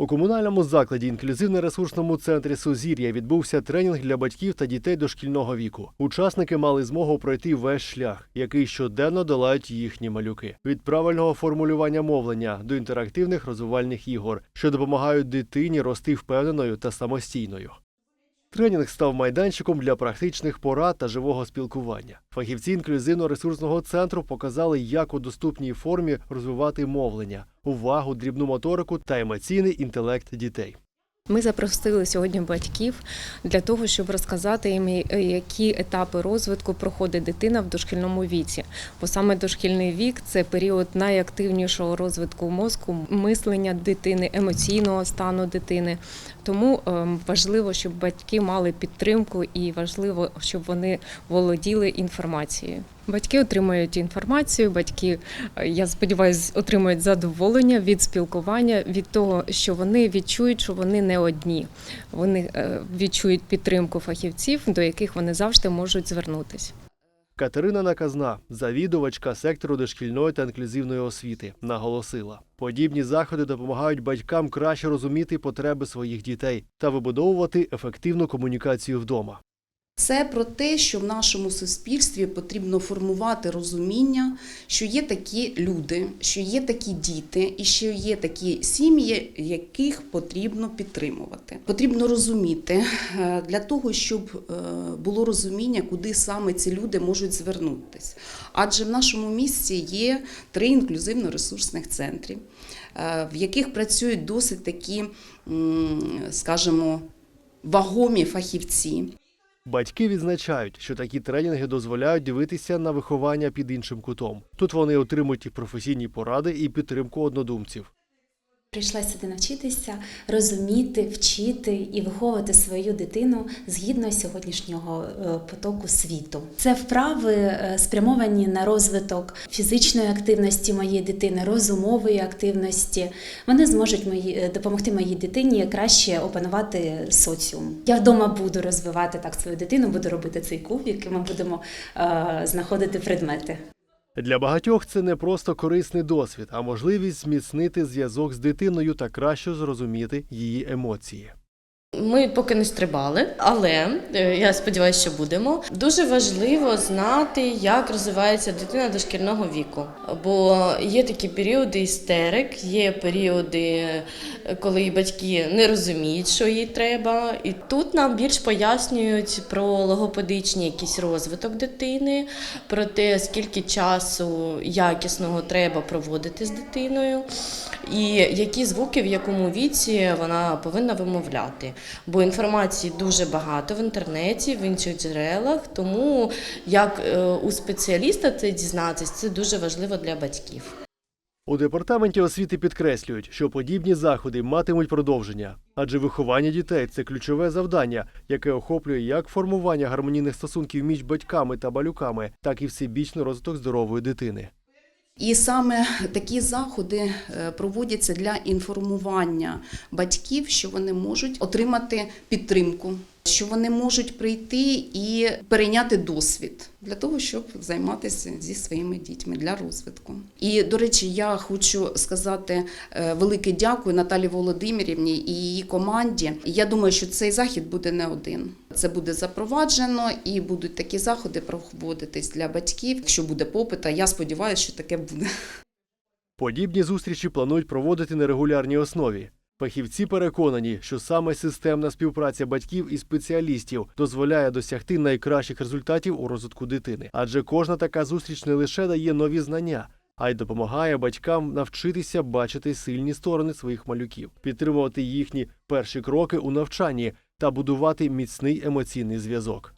У комунальному закладі інклюзивно-ресурсному центрі Сузір'я відбувся тренінг для батьків та дітей дошкільного віку. Учасники мали змогу пройти весь шлях, який щоденно долають їхні малюки. Від правильного формулювання мовлення до інтерактивних розвивальних ігор, що допомагають дитині рости впевненою та самостійною. Тренінг став майданчиком для практичних порад та живого спілкування. Фахівці інклюзивно-ресурсного центру показали, як у доступній формі розвивати мовлення, увагу, дрібну моторику та емоційний інтелект дітей. Ми запросили сьогодні батьків для того, щоб розказати їм, е, які етапи розвитку проходить дитина в дошкільному віці. Бо саме дошкільний вік це період найактивнішого розвитку мозку, мислення дитини, емоційного стану дитини. Тому ем, важливо, щоб батьки мали підтримку і важливо, щоб вони володіли інформацією. Батьки отримують інформацію, батьки, е, я сподіваюся, отримують задоволення від спілкування, від того, що вони відчують, що вони не одні. Вони е, відчують підтримку фахівців, до яких вони завжди можуть звернутися. Катерина Наказна, завідувачка сектору дошкільної та інклюзивної освіти, наголосила: подібні заходи допомагають батькам краще розуміти потреби своїх дітей та вибудовувати ефективну комунікацію вдома. Це про те, що в нашому суспільстві потрібно формувати розуміння, що є такі люди, що є такі діти, і що є такі сім'ї, яких потрібно підтримувати. Потрібно розуміти е, для того, щоб е, було розуміння, куди саме ці люди можуть звернутися. Адже в нашому місті є три інклюзивно-ресурсних центри, е, в яких працюють досить такі, скажімо, вагомі фахівці. Батьки відзначають, що такі тренінги дозволяють дивитися на виховання під іншим кутом. Тут вони отримують і професійні поради, і підтримку однодумців. Прийшла сюди навчитися, розуміти, вчити і виховувати свою дитину згідно сьогоднішнього е, потоку світу. Це вправи е, спрямовані на розвиток фізичної активності моєї дитини, розумової активності. Вони зможуть мої, е, допомогти моїй дитині краще опанувати соціум. Я вдома буду розвивати так свою дитину, буду робити цей куб, яким ми будемо знаходити предмети. Для багатьох це не просто корисний досвід, а можливість зміцнити зв'язок з дитиною та краще зрозуміти її емоції. Ми поки не стрибали, але е, я сподіваюся, що будемо. Дуже важливо знати, як розвивається дитина дошкільного віку. Бо є такі періоди істерик, є періоди, е, коли батьки не розуміють, що їй треба. І тут нам більш пояснюють про логопедичний якийсь розвиток дитини, про те, скільки часу якісного треба проводити з дитиною, і які звуки в якому віці вона повинна вимовляти. Бо інформації дуже багато в інтернеті, в інших джерелах. Тому як е, у спеціаліста це дізнатися, це дуже важливо для батьків. У департаменті освіти підкреслюють, що подібні заходи матимуть продовження, адже виховання дітей це ключове завдання, яке охоплює як формування гармонійних стосунків між батьками та балюками, так і всебічний розвиток здорової дитини. І саме такі заходи е, проводяться для інформування батьків, що вони можуть отримати підтримку, що вони можуть прийти і перейняти досвід для того, щоб займатися зі своїми дітьми для розвитку. І до речі, я хочу сказати е, велике дякую Наталі Володимирівні і її команді. Я думаю, що цей захід буде не один. Це буде запроваджено і будуть такі заходи проводитись для батьків. Якщо буде попит, я сподіваюся, що таке буде. Подібні зустрічі планують проводити на регулярній основі. Фахівці переконані, що саме системна співпраця батьків і спеціалістів дозволяє досягти найкращих результатів у розвитку дитини. Адже кожна така зустріч не лише дає нові знання, а й допомагає батькам навчитися бачити сильні сторони своїх малюків, підтримувати їхні перші кроки у навчанні та будувати міцний емоційний зв'язок.